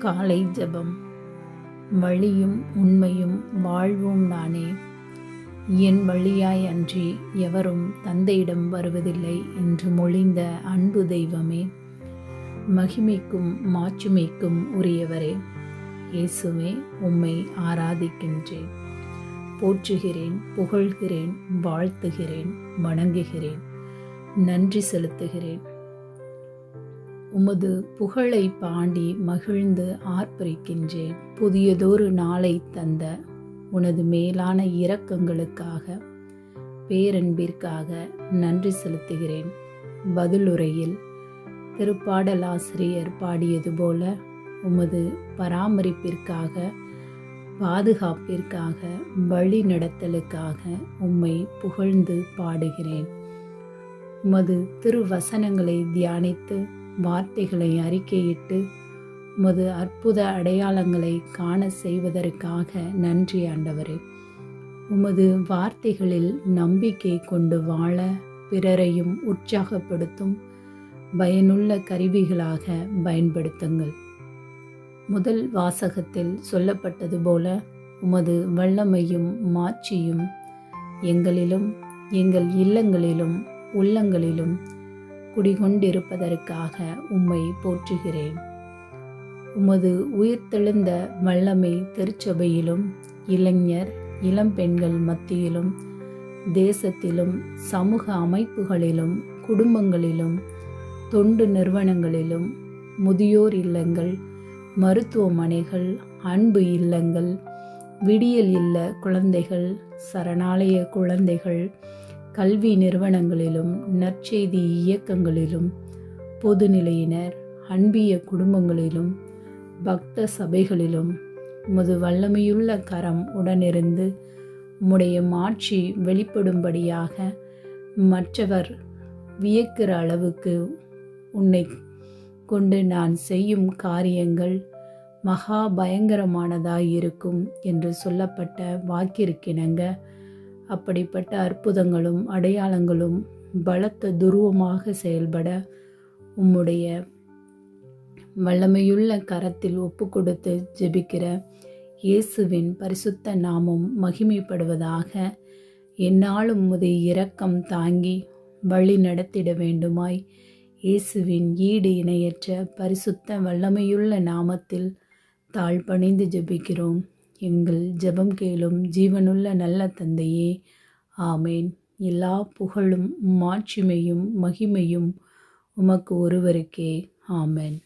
காலை ஜெபம். வழியும் உண்மையும் வாழ்வும் நானே. என் வழியாய் அன்றி எவரும் தந்தையிடம் வருவதில்லை என்று மொழிந்த அன்பு தெய்வமே. மகிமைக்கும் மாட்சிமைக்கும் உரியவரே. இயேசுவே உம்மை ஆராதிக்கின்றேன். போற்றுகிறேன் புகழ்கிறேன் வாழ்த்துகிறேன் வணங்குகிறேன். நன்றி செலுத்துகிறேன். உமது புகழை பாடி மகிழ்ந்து ஆர்ப்பரிக்கின்றேன். புதியதொரு நாளை தந்த உனது மேலான இரக்கங்களுக்காக பேரன்பிற்காக நன்றி செலுத்துகிறேன். பதிலுரையில் திருப்பாடலாசிரியர் பாடியது போல உமது பராமரிப்பிற்காக பாதுகாப்பிற்காக வழி நடத்தலுக்காக உம்மை புகழ்ந்து பாடுகிறேன். உமது திருவசனங்களை தியானித்து வார்த்தைகளை அறிக்கையிட்டு உமது அற்புத அடையாளங்களை காண செய்வதற்காக நன்றி ஆண்டவரே. உமது வார்த்தைகளில் நம்பிக்கை கொண்டு வாழ பிறரையும் உற்சாகப்படுத்தும் பயனுள்ள கருவிகளாக பயன்படுத்துங்கள். முதல் வாசகத்தில் சொல்லப்பட்டது போல உமது வல்லமையும் மாட்சியும் எங்களிலும் எங்கள் இல்லங்களிலும் உள்ளங்களிலும் குடிகொண்டிருப்பதற்காக உம்மை போற்றுகிறேன். உமது உயிர்த்தெழுந்த வல்லமை திருச்சபையிலும் இளைஞர் இளம்பெண்கள் மத்தியிலும் தேசத்திலும் சமூக அமைப்புகளிலும் குடும்பங்களிலும் தொண்டு நிறுவனங்களிலும் முதியோர் இல்லங்கள் மருத்துவமனைகள் அன்பு இல்லங்கள் விடியல் இல்ல குழந்தைகள் சரணாலய குழந்தைகள் கல்வி நிறுவனங்களிலும் நற்செய்தி இயக்கங்களிலும் பொதுநிலையினர் அன்பிய குடும்பங்களிலும் பக்த சபைகளிலும் உமது வல்லமையுள்ள கரம் உடனிருந்து உம்முடைய மாட்சி வெளிப்படும்படியாக மற்றவர் வியக்கிற அளவுக்கு உன்னை கொண்டு நான் செய்யும் காரியங்கள் மகா பயங்கரமானதாயிருக்கும் என்று சொல்லப்பட்ட வாக்கிற்கிணங்க அப்படிப்பட்ட அற்புதங்களும் அடையாளங்களும் பலத்த துருவமாக செயல்பட உம்முடைய வல்லமையுள்ள கரத்தில் ஒப்பு கொடுத்து ஜெபிக்கிற இயேசுவின் பரிசுத்த நாமம் மகிமைப்படுவதாக என்னாலும் முதை இரக்கம் தாங்கி வழி நடத்திட வேண்டுமாய் இயேசுவின் ஈடு இணையற்ற பரிசுத்த வல்லமையுள்ள நாமத்தில் தாழ்பணிந்து ஜெபிக்கிறோம். எங்கள் ஜெபம் கேளும் ஜீவனுள்ள நல்ல தந்தையே. ஆமேன். எல்லா புகழும் மாட்சிமையும் மகிமையும் உமக்கு ஒருவருக்கே. ஆமேன்.